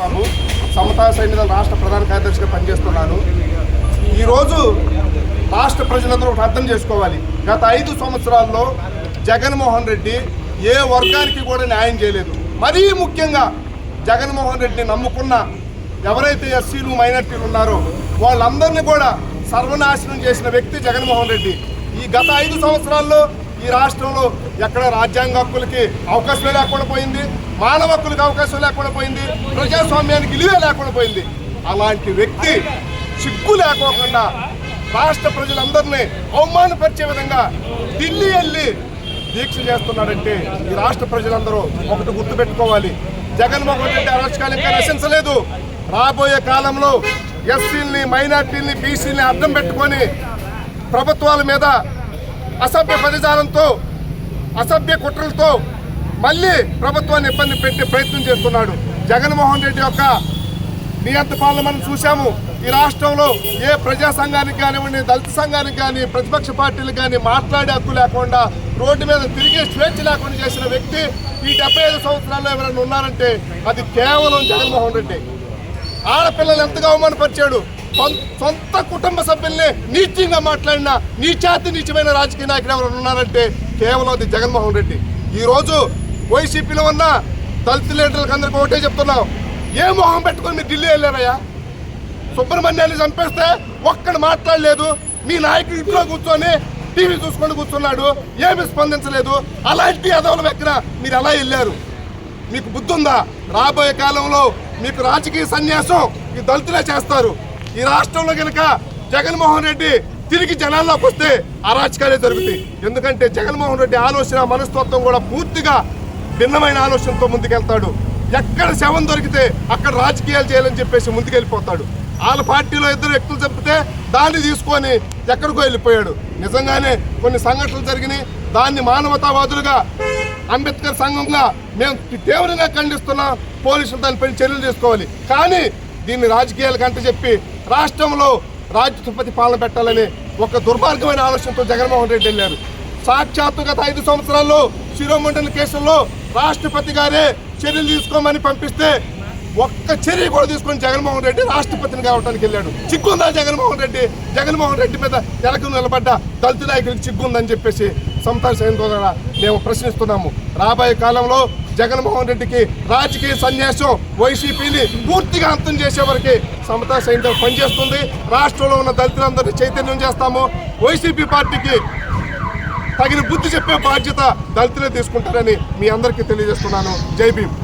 బాబు సమతా సైనిక రాష్ట్ర ప్రధాన కార్యదర్శిగా పనిచేస్తున్నాను ఈరోజు రాష్ట్ర ప్రజలందరూ ఒకటి అర్థం చేసుకోవాలి. గత ఐదు సంవత్సరాల్లో జగన్మోహన్ రెడ్డి ఏ వర్గానికి కూడా న్యాయం చేయలేదు. మరీ ముఖ్యంగా జగన్మోహన్ రెడ్డిని నమ్ముకున్న ఎవరైతే ఎస్సీలు మైనార్టీలు ఉన్నారో వాళ్ళందరినీ కూడా సర్వనాశనం చేసిన వ్యక్తి జగన్మోహన్ రెడ్డి. ఈ గత ఐదు సంవత్సరాల్లో ఈ రాష్ట్రంలో ఎక్కడ రాజ్యాంగ హక్కులకి అవకాశం లేకుండా పోయింది మానవ హక్కులకు అవకాశం లేకుండా పోయింది ప్రజాస్వామ్యానికి విలువే లేకుండా పోయింది. అలాంటి వ్యక్తి సిగ్గు లేకోకుండా రాష్ట్ర ప్రజలందరినీ అవమానపరిచే విధంగా ఢిల్లీ వెళ్ళి దీక్ష చేస్తున్నాడంటే ఈ రాష్ట్ర ప్రజలందరూ ఒకటి గుర్తుపెట్టుకోవాలి. జగన్మోహన్ రెడ్డి అరాచకాలు ఇంకా నశించలేదు. రాబోయే కాలంలో ఎస్సీల్ని మైనార్టీల్ని బీసీల్ని అర్థం పెట్టుకొని ప్రభుత్వాల మీద అసభ్య పదజాలంతో అసభ్య కుట్రలతో మళ్ళీ ప్రభుత్వాన్ని ఇబ్బంది పెట్టే ప్రయత్నం చేస్తున్నాడు. జగన్మోహన్ రెడ్డి యొక్క నియంత పాలన మనం చూసాము ఈ రాష్ట్రంలో ఏ ప్రజా సంఘానికి కానివ్వండి దళిత సంఘానికి కానీ ప్రతిపక్ష పార్టీలు కానీ మాట్లాడే హక్కు లేకుండా రోడ్డు మీద తిరిగే స్వేచ్ఛ లేకుండా చేసిన వ్యక్తి ఈ డెబ్బై ఐదు సంవత్సరాల్లో ఎవరైనా ఉన్నారంటే అది కేవలం జగన్మోహన్ రెడ్డి. ఆడపిల్లలు ఎంతగా అవమానపరిచాడు? సొంత కుటుంబ సభ్యుల్ని నీచంగా మాట్లాడిన నీచాతి నీచమైన రాజకీయ నాయకులు ఎవరు ఉన్నారంటే కేవలం అది జగన్మోహన్ రెడ్డి. ఈరోజు వైసీపీలో ఉన్న దళిత లీడర్లకు అందరికీ ఒకటే చెప్తున్నాం. ఏ మొహం పెట్టుకొని మీరు ఢిల్లీ వెళ్ళారయ్యా? సుబ్రహ్మణ్యాన్ని చంపేస్తే ఒక్కడు మాట్లాడలేదు. మీ నాయకుడు ఇంట్లో కూర్చొని టీవీ చూసుకొని కూర్చున్నాడు. ఏమి స్పందించలేదు. అలాంటి అదవుల దగ్గర మీరు ఎలా వెళ్ళారు? మీకు బుద్ధి ఉందా రాబోయే కాలంలో మీకు రాజకీయ సన్యాసం ఈ దళితులే చేస్తారు. ఈ రాష్ట్రంలో కనుక జగన్మోహన్ రెడ్డి తిరిగి జనాల్లోకి వస్తే అరాచకాలే జరుగుతాయి. ఎందుకంటే జగన్మోహన్ రెడ్డి ఆలోచన మనస్తత్వం కూడా పూర్తిగా భిన్నమైన ఆలోచనతో ముందుకెళ్తాడు. ఎక్కడ శవం దొరికితే అక్కడ రాజకీయాలు చేయాలని చెప్పేసి ముందుకెళ్ళిపోతాడు. వాళ్ళ పార్టీలో ఇద్దరు వ్యక్తులు చెప్తే దాన్ని తీసుకొని ఎక్కడికో వెళ్ళిపోయాడు. నిజంగానే కొన్ని సంఘటనలు జరిగినాయి. దాన్ని మానవతావాదులుగా అంబేద్కర్ సంఘంగా మేము తీవ్రంగా ఖండిస్తున్నాం. పోలీసులు దానిపై చర్యలు తీసుకోవాలి. కానీ దీన్ని రాజకీయాలకు అంట చెప్పి రాష్ట్రంలో రాజ్యసభపతి పాలన పెట్టాలని ఒక దుర్మార్గమైన ఆలోచనతో జగన్మోహన్ రెడ్డి వెళ్ళారు. సాక్షాత్తు గత ఐదు సంవత్సరాల్లో శిరోమండలి కేసుల్లో రాష్ట్రపతి గారే చర్యలు తీసుకోమని పంపిస్తే ఒక్క చర్య కూడా తీసుకొని జగన్మోహన్ రెడ్డి రాష్ట్రపతిని కావడానికి వెళ్ళాడు. చిక్కుందా జగన్మోహన్ రెడ్డి? జగన్మోహన్ రెడ్డి మీద ఎలకలు నిలబడ్డ దళిత నాయకులకు చిక్కుందని చెప్పేసి సమతా ద్వారా మేము ప్రశ్నిస్తున్నాము. రాబోయే కాలంలో జగన్మోహన్ రెడ్డికి రాజకీయ సన్యాసం వైసీపీని పూర్తిగా అంతం చేసే వరకు సమతా సైన్యం పనిచేస్తుంది. రాష్ట్రంలో ఉన్న దళితులందరినీ చైతన్యం చేస్తాము. వైసీపీ పార్టీకి తగిన బుద్ధి చెప్పే బాధ్యత దళితులే తీసుకుంటారని మీ అందరికీ తెలియజేస్తున్నాను. జై భీమ్.